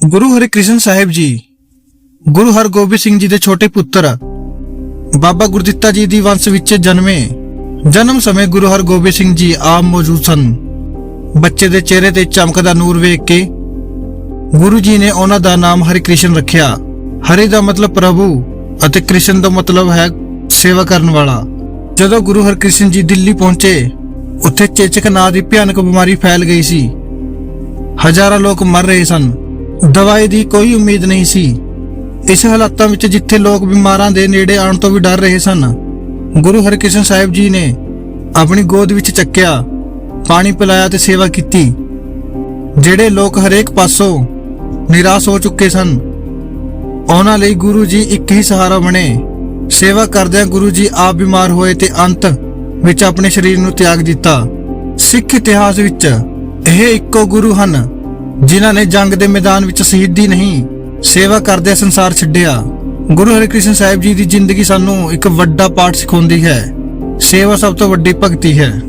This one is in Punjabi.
ਗੁਰੂ ਹਰਿਕ੍ਰਿਸ਼ਨ ਸਾਹਿਬ ਜੀ, ਗੁਰੂ ਹਰਗੋਬਿੰਦ ਸਿੰਘ ਜੀ ਦੇ ਛੋਟੇ ਪੁੱਤਰ, ਬਾਬਾ ਗੁਰਦਿੱਤਾ ਜੀ ਦੀ ਵੰਸ਼ ਵਿੱਚ ਜਨਮੇ, ਜਨਮ ਸਮੇਂ ਗੁਰੂ ਹਰਗੋਬਿੰਦ ਸਿੰਘ ਜੀ ਆਮ ਮੌਜੂਦ ਸਨ। ਬੱਚੇ ਦੇ ਚਿਹਰੇ ਤੇ ਚਮਕਦਾ ਨੂਰ ਵੇਖ ਕੇ ਗੁਰੂ ਜੀ ਨੇ ਉਹਨਾਂ ਦਾ ਨਾਮ ਹਰਿਕ੍ਰਿਸ਼ਨ ਰੱਖਿਆ। ਹਰੀ ਦਾ ਮਤਲਬ ਪ੍ਰਭੂ ਅਤੇ ਕ੍ਰਿਸ਼ਨ ਦਾ ਮਤਲਬ ਹੈ ਸੇਵਾ ਕਰਨ ਵਾਲਾ। ਜਦੋਂ ਗੁਰੂ ਹਰਕ੍ਰਿਸ਼ਨ ਜੀ ਦਿੱਲੀ ਪਹੁੰਚੇ, ਉੱਥੇ ਚੇਚਕ ਨਾਂ ਦੀ ਭਿਆਨਕ ਬਿਮਾਰੀ ਫੈਲ ਗਈ ਸੀ। ਹਜ਼ਾਰਾਂ ਲੋਕ ਮਰ ਰਹੇ ਸਨ। ਦਵਾਈ ਦੀ ਕੋਈ ਉਮੀਦ ਨਹੀਂ ਸੀ। ਇਸ ਹਾਲਾਤਾਂ ਵਿੱਚ ਜਿੱਥੇ ਲੋਕ ਬਿਮਾਰਾਂ ਦੇ ਨੇੜੇ ਆਉਣ ਤੋਂ ਵੀ ਡਰ ਰਹੇ ਸਨ, ਗੁਰੂ ਹਰਕ੍ਰਿਸ਼ਨ ਸਾਹਿਬ ਜੀ ਨੇ ਆਪਣੀ ਗੋਦ ਵਿੱਚ ਚੱਕਿਆ, ਪਾਣੀ ਪਿਲਾਇਆ ਤੇ ਸੇਵਾ ਕੀਤੀ। ਜਿਹੜੇ ਲੋਕ ਹਰੇਕ ਪਾਸੋਂ ਨਿਰਾਸ਼ ਹੋ ਚੁੱਕੇ ਸਨ, ਉਹਨਾਂ ਲਈ ਗੁਰੂ ਜੀ ਇੱਕ ਹੀ ਸਹਾਰਾ ਬਣੇ। ਸੇਵਾ ਕਰਦਿਆਂ ਗੁਰੂ ਜੀ ਆਪ ਬਿਮਾਰ ਹੋਏ ਤੇ ਅੰਤ ਵਿੱਚ ਆਪਣੇ ਸਰੀਰ ਨੂੰ ਤਿਆਗ ਦਿੱਤਾ। ਸਿੱਖ ਇਤਿਹਾਸ ਵਿੱਚ ਇਹ ਇੱਕੋ ਗੁਰੂ ਹਨ। ਜਿਨ੍ਹਾਂ ਨੇ ਜੰਗ ਦੇ ਮੈਦਾਨ ਵਿੱਚ ਸ਼ਹੀਦੀ ਨਹੀਂ, ਸੇਵਾ ਕਰਦਿਆਂ ਸੰਸਾਰ ਛੱਡਿਆ। ਗੁਰੂ ਹਰਿਕ੍ਰਿਸ਼ਨ ਸਾਹਿਬ ਜੀ ਦੀ ਜ਼ਿੰਦਗੀ ਸਾਨੂੰ ਇੱਕ ਵੱਡਾ ਪਾਠ ਸਿਖਾਉਂਦੀ ਹੈ। ਸੇਵਾ ਸਭ ਤੋਂ ਵੱਡੀ ਭਗਤੀ ਹੈ।